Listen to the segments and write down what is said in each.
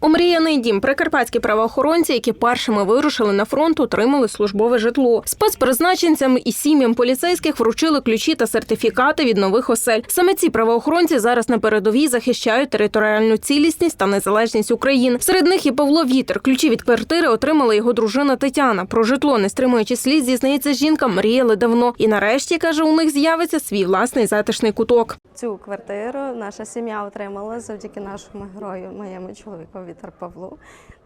Омріяний дім прикарпатські правоохоронці, які першими вирушили на фронт, отримали службове житло. Спецпризначенцям і сім'ям поліцейських вручили ключі та сертифікати від нових осель. Саме ці правоохоронці зараз на передовій захищають територіальну цілісність та незалежність України. Серед них і Павло Вітер. Ключі від квартири отримала його дружина Тетяна. Про житло, не стримуючи слід, зізнається жінка, мріяли давно. І нарешті каже, у них з'явиться свій власний затишний куток. Цю квартиру наша сім'я отримала завдяки нашому герою, моєму чоловіку Вітер Павло.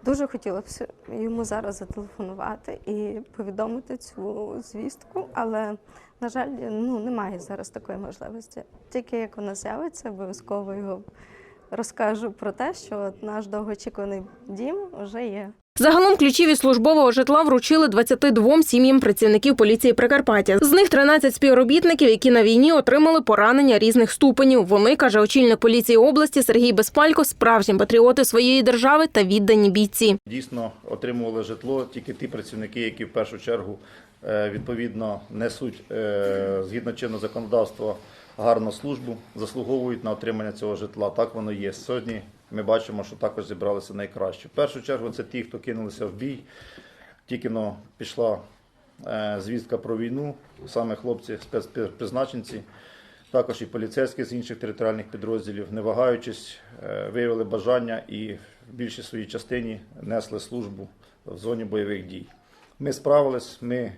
Дуже хотіла б йому зараз зателефонувати і повідомити цю звістку, але на жаль, ну немає зараз такої можливості. Тільки як вона з'явиться, обов'язково його розкажу про те, що от наш довгоочікуваний дім вже є. Загалом ключі від службового житла вручили 22 сім'ям працівників поліції Прикарпаття. З них 13 співробітників, які на війні отримали поранення різних ступенів. Вони каже очільник поліції області Сергій Безпалько, справжні патріоти своєї держави та віддані бійці. Дійсно отримували житло тільки ті працівники, які в першу чергу е, відповідно несуть е, згідно чинного законодавства гарну службу, заслуговують на отримання цього житла. Так воно є. Сьогодні ми бачимо, що також зібралися найкраще. В першу чергу це ті, хто кинулися в бій. Тільки но пішла е, звістка про війну, саме хлопці спецпризначенці, також і поліцейські з інших територіальних підрозділів, не вагаючись, е, виявили бажання і в більшій своїй частині несли службу в зоні бойових дій. Ми справились, ми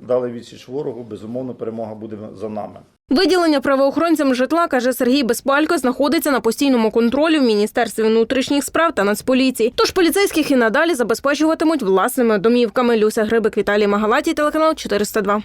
дали відсіч ворогу, безумовно, перемога буде за нами. Виділення правоохоронцям житла, каже Сергій Безпалько, знаходиться на постійному контролі в Міністерстві внутрішніх справ та Нацполіції. Тож поліцейських і надалі забезпечуватимуть власними домівками. Люся Грибик, Віталій Магалатій, телеканал 402.